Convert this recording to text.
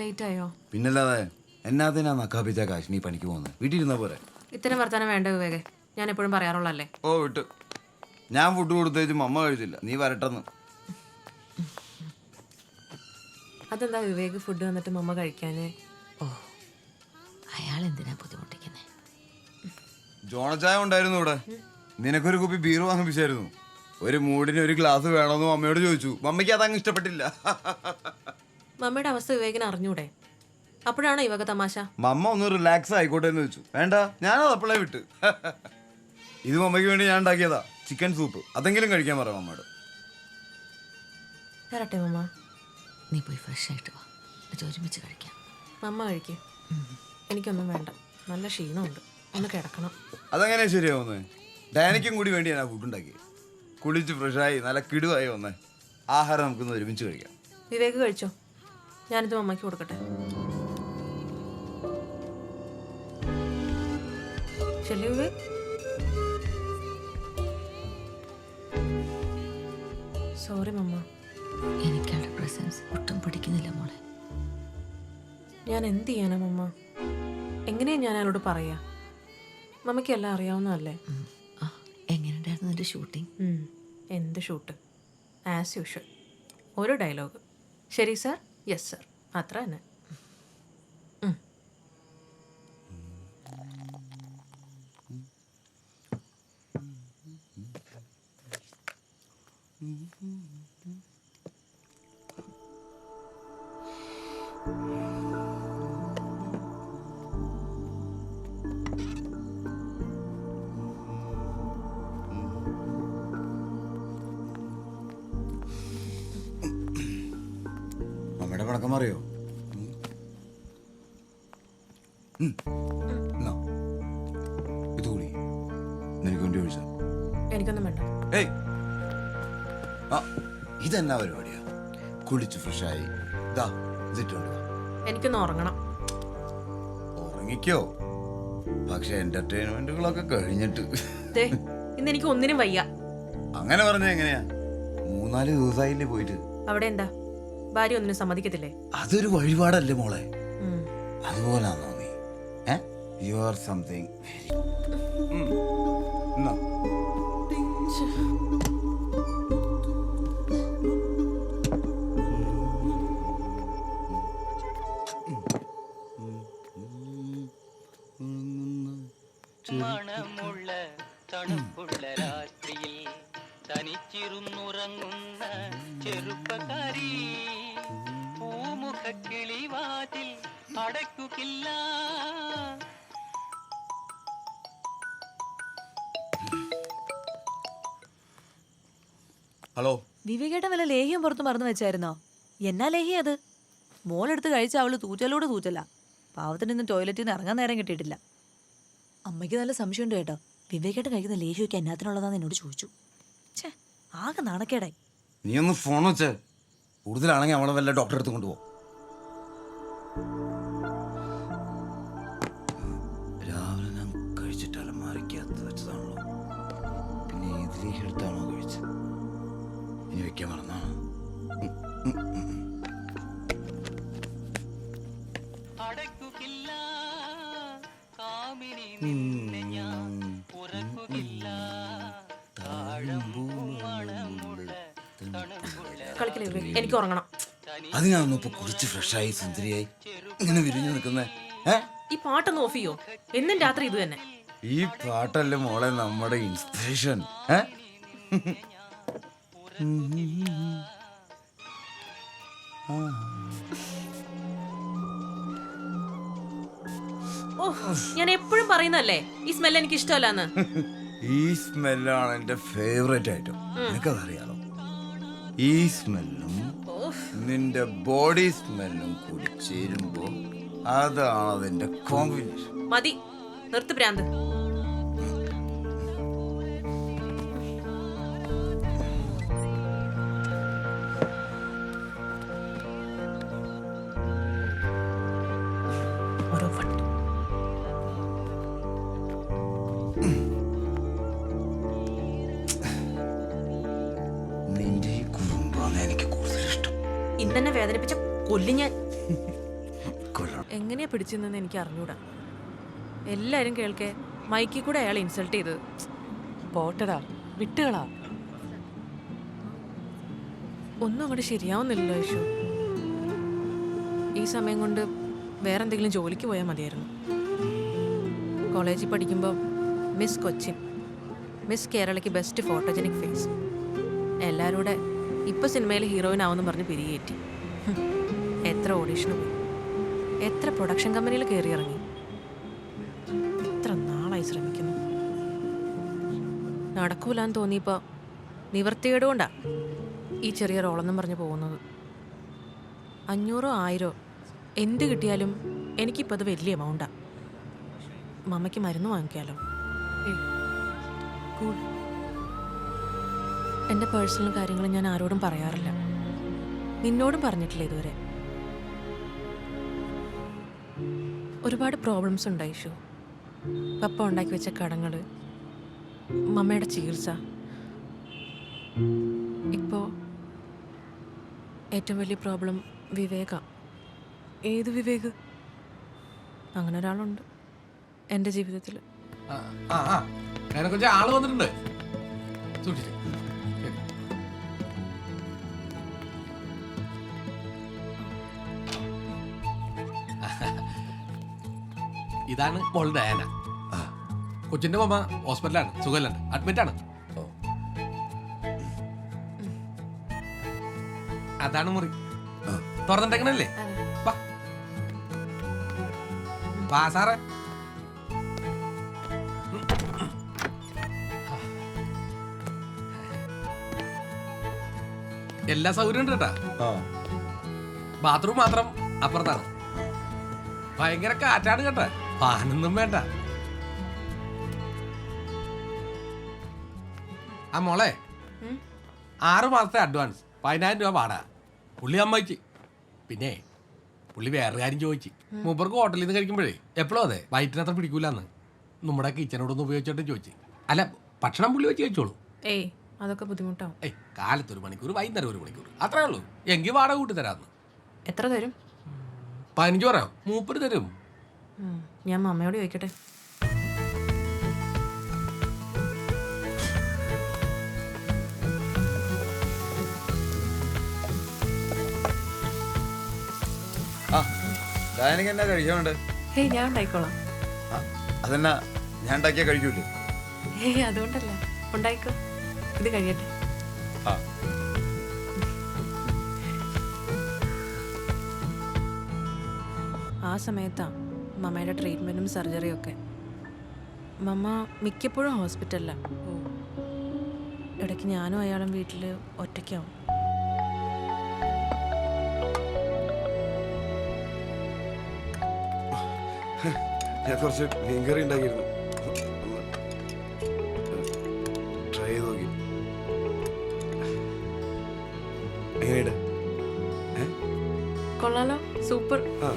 Late ആയോ പിന്നല്ലാതെ എന്നാത്തിനാ നക്കാപ്പിച്ച കാശ് നീ പണിക്ക് പോകുന്നത്? വീട്ടിലിരുന്ന പോരെ? ഇത്തരം വർത്താനം വേണ്ട വിവേകെ. ഞാൻ എപ്പോഴും പറയാറുള്ളല്ലേ ഓ വിട്ടു. ഞാൻ ഫുഡ് കൊടുത്തേച്ച് അമ്മ കഴിച്ചില്ല. നീ വരട്ടെന്ന്. അതെന്താ വിവേക് ഫുഡ് വന്നിട്ട് മമ്മ കഴിക്കാന്? ഓ അയാൾ എന്തിനാ ബുദ്ധിമുട്ടിക്കുന്നേ? ജോണച്ചായ ഉണ്ടായിരുന്നു ഇവിടെ. നിനക്കൊരു കുപ്പി ബീർ വാങ്ങിപ്പിച്ചായിരുന്നു. ഒരു മൂടിന് ഒരു ഗ്ലാസ് വേണമെന്ന് അമ്മയോട് ചോദിച്ചു. മമ്മയ്ക്ക് അതങ്ങ് ഇഷ്ടപ്പെട്ടില്ല. മമ്മയുടെ അവസ്ഥ വിവേകിന് അറിഞ്ഞൂടെ? അപ്പോഴാണോ ഇവക തമാശ? മമ്മ ഒന്ന് റിലാക്സ് ആയിക്കോട്ടെ എന്ന് വെച്ചു. വേണ്ട ഞാനത് അപ്പോഴേ വിട്ട്. ഇത് മമ്മയ്ക്ക് വേണ്ടി ഞാൻ ഉണ്ടാക്കിയതാ ചിക്കൻ സൂപ്പ് അതെങ്കിലും കഴിക്കാൻ പറയാം മമ്മയോട്. തരട്ടെ മമ്മ. നീ പോയി ഫ്രഷ് ആയിട്ട് വാ. എന്നിട്ട് ഒരുമിച്ച് കഴിക്കാം. മമ്മ കഴിക്കും. എനിക്കൊന്നും വേണ്ട. നല്ല ക്ഷീണമുണ്ട്. ഒന്ന് കിടക്കണം. അതെങ്ങനെയാ ശരിയാവുന്നേ ഡാനിക്കും കൂടി വേണ്ടി ഞാൻ ഫുഡ് ഉണ്ടാക്കി. കുളിച്ച് ഫ്രഷായി നല്ല കിടുവായി വന്നേ. ആഹാരം നമുക്കൊന്ന് ഒരുമിച്ച് കഴിക്കാം. വിവേക് കഴിച്ചോ? ഞാനിത് മമ്മയ്ക്ക് കൊടുക്കട്ടെ. ശരി സോറി മമ്മ. എനിക്ക് പ്രസൻസ് ഒട്ടും പിടിക്കുന്നില്ല മോളെ. ഞാൻ എന്ത് ചെയ്യാനാ മമ്മ? എങ്ങനെയാ ഞാൻ അയാളോട് പറയാ? മമ്മയ്ക്ക് എല്ലാം അറിയാവുന്നതല്ലേ. എങ്ങനെയുണ്ടായിരുന്നു നിന്റെ ഷൂട്ടിംഗ് എന്ത് ഷൂട്ട് ആസ് യൂഷ്വൽ ഒരു ഡയലോഗ് ശരി സാർ യെസ് സർ അത്ര തന്നെ ഉം. പടക്കം അറിയോ ഇത് കൂടി. നിനക്ക് വേണ്ടി ഒഴിച്ച എനിക്കൊന്നും വേണ്ട. ഏയ്. ആ ഇതെന്നാ പരിപാടിയാ? കുളിച്ച് ഫ്രഷായി. ഇതാ ഇതിട്ടുണ്ട് എനിക്കൊന്ന് ഉറങ്ങണം. ഉറങ്ങിക്കോ? പക്ഷെ എന്റർടൈൻമെന്റുകളൊക്കെ കഴിഞ്ഞിട്ട്. ഇന്ന് എനിക്ക് ഒന്നിനും വയ്യ. അങ്ങനെ പറഞ്ഞ എങ്ങനെയാ? മൂന്നാൽ ദിവസമായില്ലേ പോയിട്ട്. അവിടെ എന്താ? ഭാര്യ ഒന്നിനും സമ്മതിക്കത്തില്ലേ? അതൊരു വഴിപാടല്ലേ മോളെ? അതുപോലെ തോന്നി നീ യു ആർ സംതിങ് കിളിവാതിൽ അടക്കുകില്ല ഹലോ. വിവേകേട്ടൻ വല്ല ലേഹ്യം പുറത്ത് മറന്നു വെച്ചായിരുന്നോ? എന്നാ ലേഹ്യം അത്? മോളെടുത്ത് കഴിച്ച അവൾ തൂച്ചലോട് തൂച്ചല്ല പാവത്തിന് ഇന്ന് ടോയ്ലറ്റിൽ നിന്ന് ഇറങ്ങാൻ നേരം കിട്ടിയിട്ടില്ല. അമ്മയ്ക്ക് നല്ല സംശയമുണ്ട് കേട്ടോ. വിവേകേട്ടൻ കഴിക്കുന്ന ലേഹ്യമൊക്കെ എന്നാത്തിനുള്ളതാന്ന് എന്നോട് ചോദിച്ചു. ഛേ ആകെ നാണക്കേടായി. നീ ഒന്ന് ഫോൺ വെച്ചേ. കൂടുതലാണെങ്കിൽ അവളെ വല്ല ഡോക്ടറെ അടുത്ത് കൊണ്ടുപോ. രാവിലെ ഞാൻ കഴിച്ചിട്ട് അലമാരിക്കകത്ത് വെച്ചതാണല്ലോ. പിന്നെ ഏതിലേക്ക് എടുത്താണോ കഴിച്ചത്? ഇനി വെക്കാൻ മറന്നാ നിന്നെ ഞാൻ ഉറക്കുകില്ല. എനിക്ക് ഉറങ്ങണം. അതിനാണോ ഇപ്പൊ കുറിച്ച് ഫ്രഷായി സുന്ദരിയായി. ഇങ്ങനെ വിരിഞ്ഞു നിൽക്കുന്നേ? ഈ പാട്ടൊന്ന് ഓഫ് ചെയ്യോ? എന്നും രാത്രി ഇത് തന്നെ. ഈ പാട്ടല്ലേ മോളെ നമ്മുടെ ഇൻസ്പിറേഷൻ? ഓ ഞാൻ എപ്പോഴും പറയുന്നല്ലേ ഈ സ്മെൽ എനിക്ക് ഇഷ്ടമല്ലാന്ന് ഈ സ്മെല്ലാണ് എന്റെ ഫേവറേറ്റ് ഐറ്റം എനിക്കതറിയാലോ ഈ സ്മെല്ലും നിന്റെ ബോഡി സ്മെല്ലും കൂടി ചേരുമ്പോ അതാണ് അതിന്റെ കോമ്പിനേഷൻ മതി. നിർത്ത് ഭ്രാന്ത് വട്ട്. നിന്റെ ഈ കുറുമ്പാണ് എനിക്ക് കൂടുതൽ ഇഷ്ടം ഇന്നെന്നെ വേദനിപ്പിച്ച കൊല്ലി ഞാൻ. എങ്ങനെയാ പിടിച്ചെന്ന് എനിക്ക് അറിഞ്ഞൂടാ. എല്ലാരും കേൾക്കേ മൈക്കി കൂടെ അയാൾ ഇൻസൾട്ട് ചെയ്തത്. പോട്ടടാ വിട്ടുകളാ. ഒന്നും അങ്ങോട്ട് ശരിയാവുന്നില്ലല്ലോ യേശു ഈ സമയം കൊണ്ട് വേറെ എന്തെങ്കിലും ജോലിക്ക് പോയാൽ മതിയായിരുന്നു. കോളേജിൽ പഠിക്കുമ്പോൾ മിസ് കൊച്ചിൻ മിസ് കേരളയ്ക്ക് ബെസ്റ്റ് ഫോട്ടോജനിക് ഫേസ് എല്ലാവരും കൂടെ ഇപ്പോൾ സിനിമയിൽ ഹീറോയിൻ ആവുമെന്ന് പറഞ്ഞ് പിരികേറ്റി എത്ര ഓഡീഷന് പോയി. എത്ര പ്രൊഡക്ഷൻ കമ്പനിയിൽ കയറി ഇറങ്ങി എത്ര നാളായി ശ്രമിക്കുന്നു. നടക്കൂലെന്ന് തോന്നിയപ്പോൾ നിവർത്തികേട് കൊണ്ടാ ഈ ചെറിയ റോളെന്നും പറഞ്ഞ് പോകുന്നത്. അഞ്ഞൂറോ ആയിരോ എന്ത് കിട്ടിയാലും എനിക്കിപ്പോൾ അത് വലിയ എമൗണ്ടാ മമ്മയ്ക്ക് മരുന്ന് ഏയ്, cool. എന്റെ പേഴ്സണൽ കാര്യങ്ങൾ ഞാൻ ആരോടും പറയാറില്ല. നിന്നോടും പറഞ്ഞിട്ടില്ല ഇതുവരെ. ഒരുപാട് പ്രോബ്ലംസ് ഉണ്ടായി ഷു പപ്പ ഉണ്ടാക്കി വെച്ച കടങ്ങൾ മമ്മയുടെ ചികിത്സ. ഇപ്പോൾ ഏറ്റവും വലിയ പ്രോബ്ലം വിവേക. ഏത് വിവേക്? അങ്ങനെ ഒരാളുണ്ട് എന്റെ ജീവിതത്തിൽ ആൾ വന്നിട്ടുണ്ട്. ഇതാണ് മോൾ ഡയാന കൊച്ചിന്റെ മമ്മ ഹോസ്പിറ്റലാണ് സുഖല്ലുണ്ട് അഡ്മിറ്റ് ആണ്. അതാണ് മുറി. തുറന്നിട്ടേക്കണല്ലേ? വാ. വാ സാറേ. എല്ലാ സൗകര്യം ഉണ്ട് കേട്ടാ. ആ. ബാത്റൂം മാത്രം അപ്പുറത്താണ്. ഭയങ്കര കാറ്റാണ് കേട്ടാ. ഫാനൊന്നും വേണ്ട. ആ മോളെ ആറ് മാസത്തെ അഡ്വാൻസ് പതിനായിരം രൂപ വാടാ പുള്ളി അമ്മയ്ക്ക് പിന്നെ പുള്ളി വേറെ കാര്യം ചോദിച്ചു. മൂപ്പർക്ക് ഹോട്ടലിൽ നിന്ന് കഴിക്കുമ്പോഴേ എപ്പോഴും അതെ വയറ്റിനത്ര പിടിക്കൂലെന്ന്. നമ്മുടെ കിച്ചനോടൊന്ന് ഉപയോഗിച്ചോട്ടും ചോദിച്ചു. അല്ല ഭക്ഷണം പുള്ളി വെച്ച് കഴിച്ചോളൂ. ഏയ് അതൊക്കെ ബുദ്ധിമുട്ടാവും. ഏയ് കാലത്ത് ഒരു മണിക്കൂർ വൈകുന്നേരം ഒരു മണിക്കൂർ അത്രേ ഉള്ളൂ. എങ്കിൽ വാടക കൂട്ടി തരാമെന്ന് എത്ര തരും? പതിനഞ്ച് പറയാം? മൂപ്പര് തരും. ഞാൻ മമ്മയോട് ചോദിക്കട്ടെ? എന്നാ കഴിക്കാനുണ്ട്? ഹേയ് ഞാൻ ഉണ്ടായിക്കോളാം. ആ അതെന്നാ ഞാൻ ഉണ്ടാക്കിയാ കഴിക്കൂലേ? ഹേയ് അതുകൊണ്ടല്ല. ഉണ്ടായിക്കോ. ഇത് കഴിയട്ടെ. ആ. ആ സമയത്താ. മമ്മയുടെ ട്രീറ്റ്മെന്റും സർജറിയും ഒക്കെ. മമ്മ മിക്കപ്പോഴും ഹോസ്പിറ്റലിലാണ് ഇടയ്ക്ക് ഞാനും അയാളും വീട്ടിൽ ഒറ്റയ്ക്കാവും. ഞാൻ കുറച്ച് മീൻകറി ഉണ്ടാക്കിയിരുന്നു. ട്രൈ ചെയ്ത് നോക്കി. എങ്ങനെയുണ്ട്? കൊള്ളാലോ സൂപ്പർ. ആ.